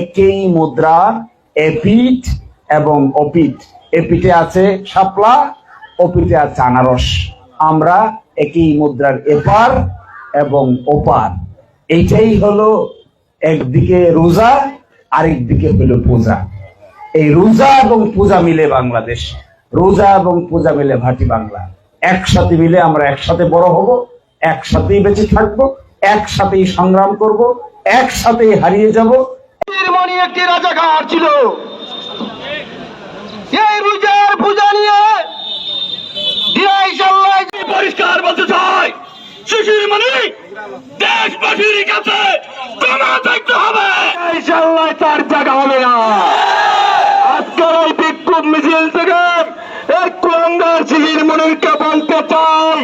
একই মুদ্রার এপিট এবং অপিঠ। এপিঠে আছে শাপলা, অপিঠে আছে আনারস। আমরা একই মুদ্রার এপার এবং ওপার। এইটাই হলো একদিকে রোজা, আরেকদিকে হলো পূজা। এই রোজা এবং পূজা মিলে বাংলাদেশ। রোজা এবং পূজা মিলে ভাটি বাংলা। একসাথে মিলে আমরা একসাথে বড় হব, একসাথেই বেঁচে থাকব, একসাথেই সংগ্রাম করব, একসাথেই হারিয়ে যাব মনি একটি রাজাকার ছিল। এই রোজার পূজা নিয়ে পরিষ্কার বলতে চাই, শিশির মনি দেশবাসীর কাছে হবে। তার জায়গা হবে না। আজকের এই বিক্ষোভ মিছিল থেকে এক শিশির বলতে চাই,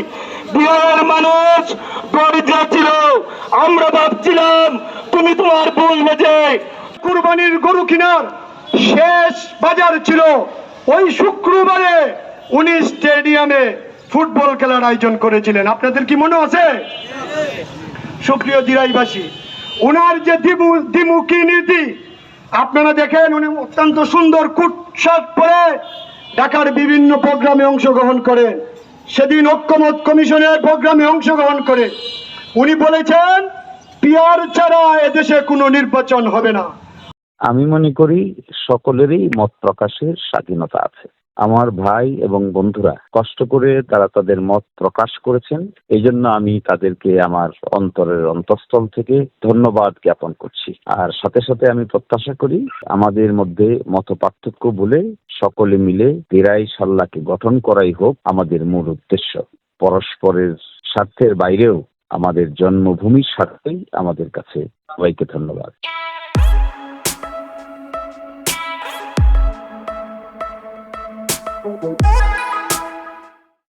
বিহারের মানুষ দরিদ্র ছিল। আমরা ভাবছিলাম, তুমি তোমার ভুল মেজে কুরবানির গরু কিনার শেষ বাজার ছিল। ওই শুক্রবারে উনি স্টেডিয়ামে ফুটবল খেলার আয়োজন করেছিলেন। আপনাদের কি মনে আছে? সুপ্রিয় দিরাইবাসী উনার যে দিমু দিমুখী নীতি, আপনারা দেখেন উনি অত্যন্ত সুন্দর কুট শার্ট পরে ঢাকার বিভিন্ন প্রোগ্রামে অংশগ্রহণ করেন। সেদিন ঐক্যমত কমিশনের প্রোগ্রামে অংশগ্রহণ করে উনি বলেছেন, পিয়ার ছাড়া এদেশে কোনো নির্বাচন হবে না। আমি মনে করি সকলেরই মত প্রকাশের স্বাধীনতা আছে। আমার ভাই এবং বন্ধুরা কষ্ট করে তারা তাদের মত প্রকাশ করেছেন। এই জন্য আমি তাদেরকে আমার অন্তরের অন্তঃস্থল থেকে ধন্যবাদ জ্ঞাপন করছি। আর সাথে সাথে আমি প্রত্যাশা করি আমাদের মধ্যে মত পার্থক্য বলে সকলে মিলে দিরাই সাল্লাহকে গঠন করাই হোক আমাদের মূল উদ্দেশ্য। পরস্পরের স্বার্থের বাইরেও আমাদের জন্মভূমির স্বার্থেই আমাদের কাছে সবাইকে ধন্যবাদ। Música